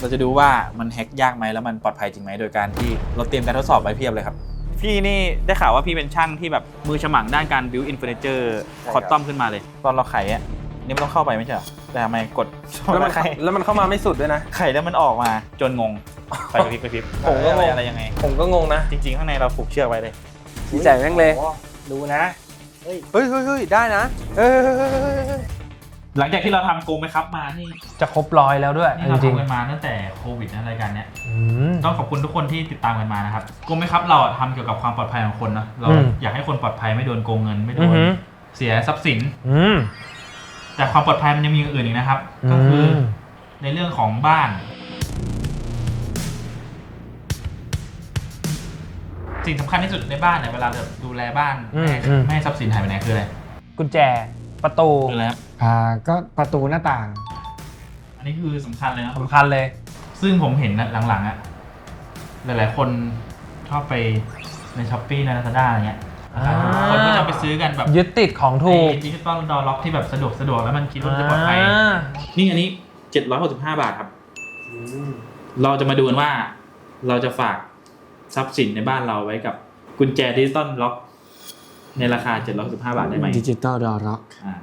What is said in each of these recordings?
เราจะดูว่ามันแฮ็กยากไหมแล้วมันปลอดภัยจริงไหมโดยการที่เราเตรียมการทดสอบไว้เพียบเลยครับ พี่นี่ได้ข่าวว่าพี่เป็นช่างที่แบบมือฉมังด้านการ build in furniture ใช่ครับคอตตอมขึ้นมาเลย ตอนเราไขอะนี่มันต้องเข้าไปไม่ใช่เหรอแต่ทำไมกดแล้วมันไขแล้วมันเข้ามาไม่สุดด้วยนะไขแล้วมันออกมาจนงงไปกระพริบกระพริบผมก็งงอะไรยังไง ผมก็งงนะ จริง ๆ ข้างในเราผูกเชือกไว้เลยดีใจแม่งเลยโอ้ดูนะเฮ้ยเฮ้ยเฮ้ยเฮ้ยได้นะเฮ้ย หลังจากที่เราทำโกงไหมครับมานี่จะครบร้อยแล้วด้วยนี่จเราริงทำกันมาตั้งแต่โควิดนะรายการเนี้ย ๆอืม ต้องขอบคุณทุกคนที่ติดตามกันมานะครับโกงไหมครับเราอะทำเกี่ยวกับความปลอดภัยของคนนะเราอืม อยากให้คนปลอดภัยไม่โดนโกงเงินไม่โดอือนหือเสียทรัพย์สิน อืม แต่ความปลอดภัยมันยังมีอย่างอื่นอีกนะครับ ก็คืออม ในเรื่องของบ้าน สิ่งสำคัญที่สุดในบ้านเนี่ยเวลาเราดูแลบ้านไม่ให้ไม่ให้ทรัพย์สินหายไปไหนคืออะไร กุญแจ ประตูคืออะไรครับอ่าก็ประตูหน้าต่างอันนี้คือสำคัญเลยนะสำคัญเลย ซึ่งผมเห็นนะหลังๆอะหลายๆคนชอบไปในช้อปปี้ในลาซาด้าอะไรเงี้ยอ่า คนก็จะไปซื้อกันแบบยึดติดของถูกดิจิตอลดอล็อกที่แบบสะดวกสะดวกแล้วมันคิดว่าจะปลอดภัยอ่านี่อันนี้ 765 บาทครับ เราจะมาดูกันว่า เราจะฝากทรัพย์สินในบ้านเราไว้กับกุญแจดิจิตอลล็อก ในราคา765บาทได้ไหมดิจิตอลดอร็อกอ่า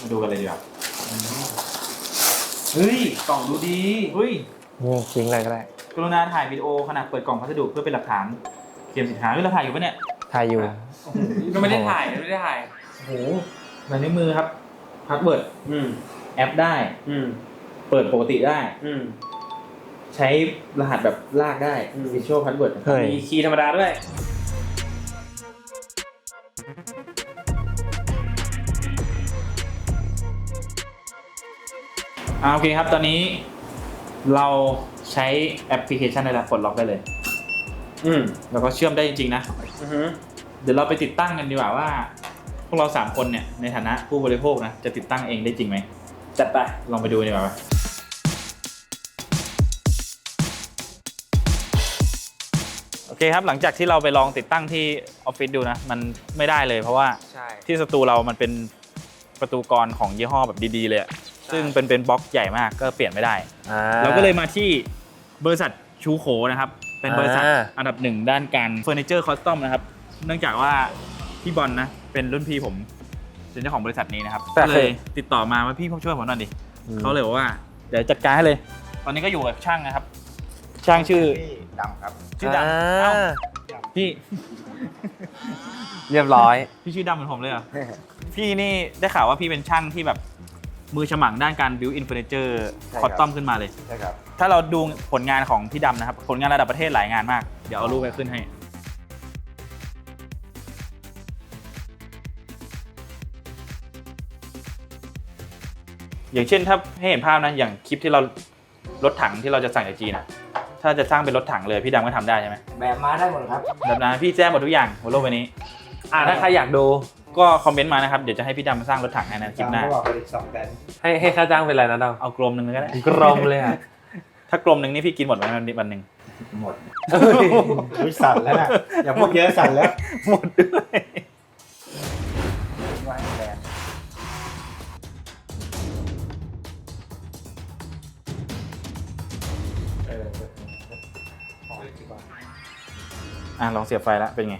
มาดูกันเลยดีกว่าเฮ้ย กล่องดูดีเฮ้ยนี่ทิ้งอะไรก็ได้กรุณาถ่ายวิดีโอขณะเปิดกล่องพัสดุเพื่อเป็นหลักฐานเตรียมสินค้าเฮ้ยเราถ่ายอยู่ปะเนี่ย ถ่ายอยู่ก็ไม่ได้ถ่ายไม่ได้ถ่าย โอ้โหลายนิ้วมือครับพาสเวิร์ดอืม แอปได้ อืม เปิดปกติได้ อืม ใช้รหัสแบบลากได้อืม Visual Password เฮ้ยมีคีย์ธรรมดาด้วย อ่าโอเคครับ ตอนนี้เราใช้แอปพลิเคชันในการปลดล็อกได้เลย อืมแล้วก็เชื่อมได้จริง ๆ นะ อือฮึเดี๋ยวเราไปติดตั้งกันดีกว่าว่า พวกเราสามคนเนี่ยในฐานะผู้บริโภคนะ จะติดตั้งเองได้จริงไหมจัดไป ลองไปดูดีกว่าปะ โอเคครับหลังจากที่เราไปลองติดตั้งที่ออฟฟิศดูนะ มันไม่ได้เลยเพราะว่าใช่ ที่สตูเรามันเป็นประตูกรของยี่ห้อแบบดีๆเลยอะซึ่งเป็นเป็นบล็อกใหญ่มากก็เปลี่ยนไม่ได้ อ่าเราก็เลยมาที่บริษัทชูโขนะครับ เป็นบริษัทอ่าอันดับหนึ่งด้านการเฟอร์นิเจอร์คอสตอมนะครับ เนื่องจากว่าพี่บอลนะ เป็นรุ่นพี่ผมเป็นเจ้าของบริษัทนี้นะครับแต่ก็เคเลยยติดต่อมาว่าพี่ผมช่วยผมหน่อยดิอืมเขาเลยบอกว่าเดี๋ยวจัดการให้เลย ตอนนี้ก็อยู่กับช่างนะครับ ช่างชื่อดำครับ ชื่อดำอ่าเอ้าพี่เรียบร้อย พี่ชื่อดำเหมือนผมเลยเหรอ พี่นี่ได้ข่าวว่าพี่เป็นช่างที่แบบมือฉมังด้านการ build in furniture ใช่ครับคอตตอมขึ้นมาเลย ใช่ครับ ถ้าเราดูผลงานของพี่ดำนะครับ ผลงานระดับประเทศหลายงานมาก เดี๋ยวเอารูปไปขึ้นให้ อย่างเช่นถ้าให้เห็นภาพนะ อย่างคลิปที่เรารถถังที่เราจะสั่งจากจีนอะ ถ้าจะสร้างเป็นรถถังเลยพี่ดำก็ทำได้ใช่ไหมแบบมาได้หมดครับ แบบนั้นพี่แจ้งหมดทุกอย่างบนโลกใบนี้ อ่าถ้าใครอยากดูก็คอมเมนต์มานะครับ เดี๋ยวจะให้พี่ดำมาสร้างรถถังให้นะคลิปหน้าตมเขาบอกผลิตสองแบรนด์ให้ให้ค่าจ้างเป็นอะไรนะดาวเอากลมหนึ่งเลยก็ได้ กรมเลยอะ ถ้ากลมหนึ่งนี่พี่กินหมดไหมวันวันหนึ่งหมด อุ้ยสั่นแล้วนะอย่าพูดเยอะสั่นแล้ว หมดด้วย อะลองเสียบไฟแล้วเป็นไง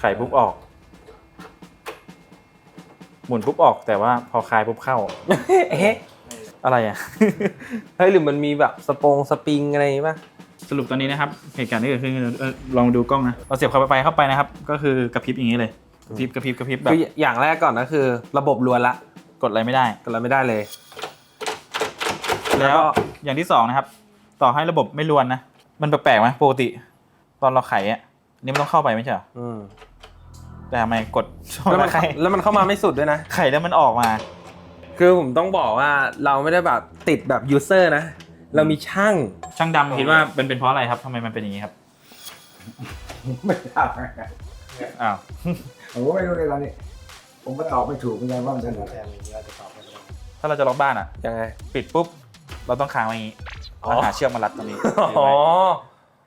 ไข่ปุ๊บออก หมุนปุ๊บออกแต่ว่าพอคลายปุ๊บเข้า เอ๊ะอะไรอะ เฮ้ยหรือมันมีแบบสปงสปริงอะไรอย่างงี้ป่ะ สรุปตอนนี้นะครับ เหตุการณ์ที่เกิดขึ้นเออลองดูกล้องนะเราเสียบเข้าไปเข้าไปนะครับ ก็คือกระพริบอย่างนี้เลยกระพริบกระพริบกระพริบแบบคืออย่างแรกก่อนนะคือ ระบบล้วนละกดอะไรไม่ได้ก็เราไม่ได้เลย แล้แล้ววก็อย่างที่สองนะครับ ต่อให้ระบบไม่รวนนะ มันแปลกๆไหมปกติ ตอนเราไขอะอันนี่มันต้องเข้าไปไม่ใช่เหรออืมแต่ทำไมกดแล้วมันไขแล้วมันเข้ามาไม่สุดด้วยนะ ไขแล้วมันออกมา คือผมต้องบอกว่าเราไม่ได้แบบติดแบบยูเซอร์นะ เรามีช่าง ช่างดำคิดว่าเป็นเป็นเพราะอะไรครับทำไมมันเป็นอย่างนี้ครับไม่ทราบอ้าวผมก็ไม่รู้เลยตอนนี้ ผมก็ตอบไม่ถูกเหมือนกันว่ามันจะหลุดถ้าเราจะล็อกบ้านอะยังไง ปิดปุ๊บ เราต้องค้างไว้อย่างนี้อ๋อ แล้วหาเชือกมารัดตรงนี้อ๋อ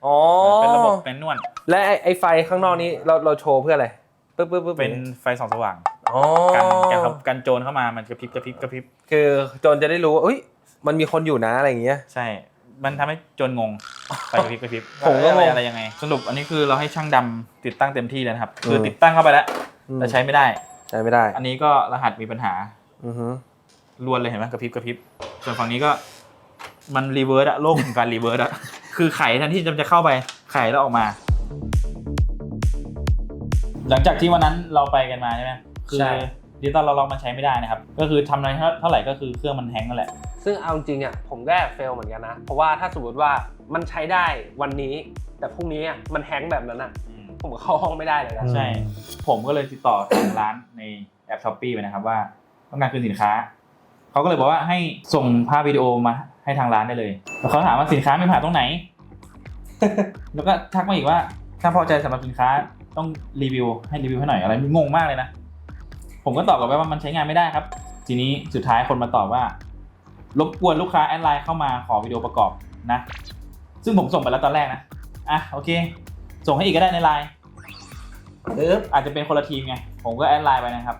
อ๋อเป็นระบบเป็นนวลและไอ้ไอ้ไฟข้างนอกนี้เราเราโชว์เพื่ออะไรปึ๊บปึ๊บปึ๊บเป็นไฟส่องสว่างอ๋อกันกันครับกันโจรเข้ามามันกระพริบกระพริบกระพริบคือโจรจะได้รู้ว่าเอ้ยมันมีคนอยู่นะอะไรอย่างเงี้ยใช่ มันทำให้โจรงงไฟกระพริบกระพริบผมก็อะไรงงอะไรยังไง สรุปอันนี้คือเราให้ช่างดำติดตั้งเต็มที่แล้วนะครับ คืออมติดตั้งเข้าไปแล้วอืมแต่ใช้ไม่ได้ใช้ไม่ได้ อันนี้ก็รหัสมีปัญหาอือฮึรวนเลยเห็นไหมกระพริบกระพริบส่วนฝั่งนี้ก็ มันรีเวิร์สอะโลกของการรีเวิร์สอะคือไขแทันที่จะเข้าไปไขแล้วออกมา หลังจากที่วันนั้นเราไปกันมาใช่ไหมคือใช่ ดิจิตอลเราล็อกมันใช้ไม่ได้นะครับ ก็คือทำอะไรเท่าไหร่ก็คือเครื่องมันแฮงก์นั่นแหละ ซึ่งเอาจริงๆอะผมก็แอบเฟลเหมือนกันนะ เพราะว่าถ้าสมมติว่ามันใช้ได้วันนี้ แต่พรุ่งนี้อะมันแฮงก์แบบนั้นอะ ผมก็เข้าห้องไม่ได้เลยนะ ใช่ ผมก็เลยติดต่อทางร้านในแอปช้อปปี้ไปนะครับว่า ต้องการคืนสินค้า เขาก็เลยบอกว่าให้ส่งภาพวิดีโอมา ให้ทางร้านได้เลยแล้วเขาถามว่าสินค้ามีปัญหาตรงไหน แล้วก็ทักมาอีกว่า ถ้าพอใจสำหรับสินค้าต้องรีวิวให้รีวิวให้หน่อยอะไรงงมากเลยนะ ผมก็ตอบกลับไปว่ามันใช้งานไม่ได้ครับ ทีนี้สุดท้ายคนมาตอบว่า รบกวนลูกค้าแอดไลน์เข้ามาขอวิดีโอประกอบนะ ซึ่งผมส่งไปแล้วตอนแรกนะอะโอเค ส่งให้อีกก็ได้ในไลน์ปึ๊บอาจจะเป็นคนละทีมไง ผมก็แอดไลน์ไปนะครับ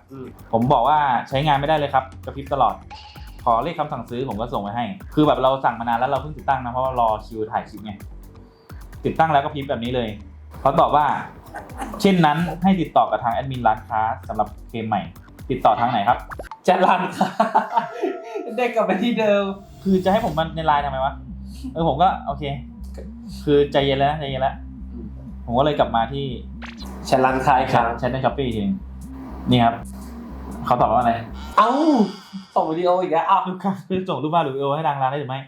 ผมบอกว่าใช้งานไม่ได้เลยครับกระพริบตลอด ขอเลขคำสั่งซื้อผมก็ส่งไปให้ คือแบบเราสั่งมานานแล้วเราเพิ่งติดตั้งนะเพราะว่ารอคิวถ่ายคลิปไงติดตั้งแล้วก็พริบแบบนี้เลยเขาตอบว่า เช่นนั้นให้ติดต่อกับทางแอดมินร้านค้าสำหรับเกมใหม่ ติดต่อทางไหนครับจะรันค่ะได้กลับไปที่เดิม คือจะให้ผมมันในไลน์ทำไมวะเออผมก็โอเค คือใจเย็นแล้วนะใจเย็นแล้วผมก็เลยกลับมาที่ฉันรันคลายครั้งแชทในช้อปปี้ทีนึงนี่ครับ เขาตอบว่าอะไร เอ้าส่งวิดีโออีกแล้วอ้าวลูกค้าคือส่งรูปภาพหรือวิดีโอให้ทางร้านได้หรือไม่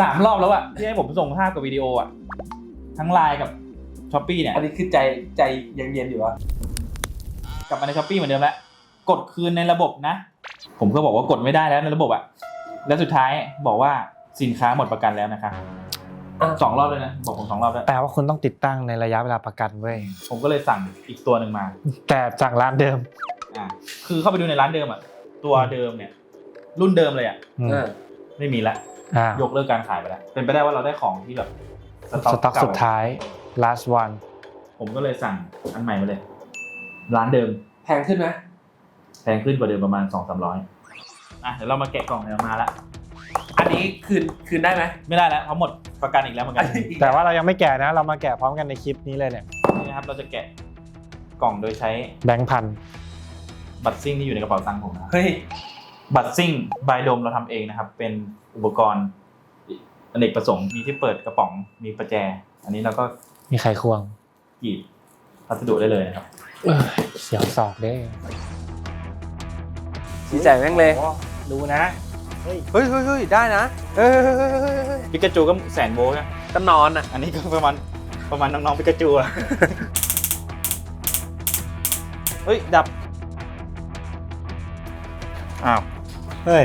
สามรอบแล้วอะที่ให้ผมส่งภาพกับวิดีโออะทั้งไลน์กับช้อปปี้เนี่ยอันนี้คือใจใจเย็นๆอยู่วะกลับมาในช้อปปี้เหมือนเดิมแล้วกดคืนในระบบนะ ผมก็บอกว่ากดไม่ได้แล้วในระบบอะแล้วสุดท้ายบอกว่าสินค้าหมดประกันแล้วนะคะสองรอบเลยนะบอกผมสองรอบแล้วแปลว่าคุณต้องติดตั้งในระยะเวลาประกันเว้ยผมก็เลยสั่งอีกตัวหนึ่งมา แต่จากร้านเดิม อ่าคือเข้าไปดูในร้านเดิมอะตัวเดิมเนี่ย รุ่นเดิมเลยอะอืมเออไม่มีละอ่ายกเลิกการขายไปแล้วเป็นไปได้ว่าเราได้ของที่แบบสสต็อกเก่าสุดท้าย last one ผมก็เลยสั่งอันใหม่มาเลย ร้านเดิมแพงขึ้นไหมแพงขึ้นกว่าเดิมประมาณสองสามร้อยอะเดี๋ยวเรามาแกะกล่องเดี๋ยวมาละอันนี้คืนคืนได้ไหมไม่ได้แล้วเพราะหมดประกันอีกแล้วเหมือนกัน แต่ว่าเรายังไม่แกะนะ เรามาแกะพร้อมกันในคลิปนี้เลยเนี่ยนี่นะครับเราจะแกะกล่องโดยใช้แบงค์พัน บัตรซิ่งที่อยู่ในกระเป๋าตังค์ผมนะครับเฮ้ย บัตรซิ่งบายโดมเราทำเองนะครับ เป็นอุปกรณ์อเนกประสงค์มีที่เปิดกระป๋องมีประแจ อันนี้เราก็มีไขควงกรีดพัสดุได้เลยนะครับเออเสียวศอกเด้ดีใจแม่งเลย ดูนะ เฮ้ยเฮ้ยเฮ้ยได้นะเฮ้ยเฮ้ยเฮ้ยเฮ้ยเฮ้ยปิกาจูก็แสนโวลต์นะก็นอนอะ อันนี้ก็ประมาณประมาณน้องๆปิกาจูอะ เฮ้ยดับ อ้าว เฮ้ย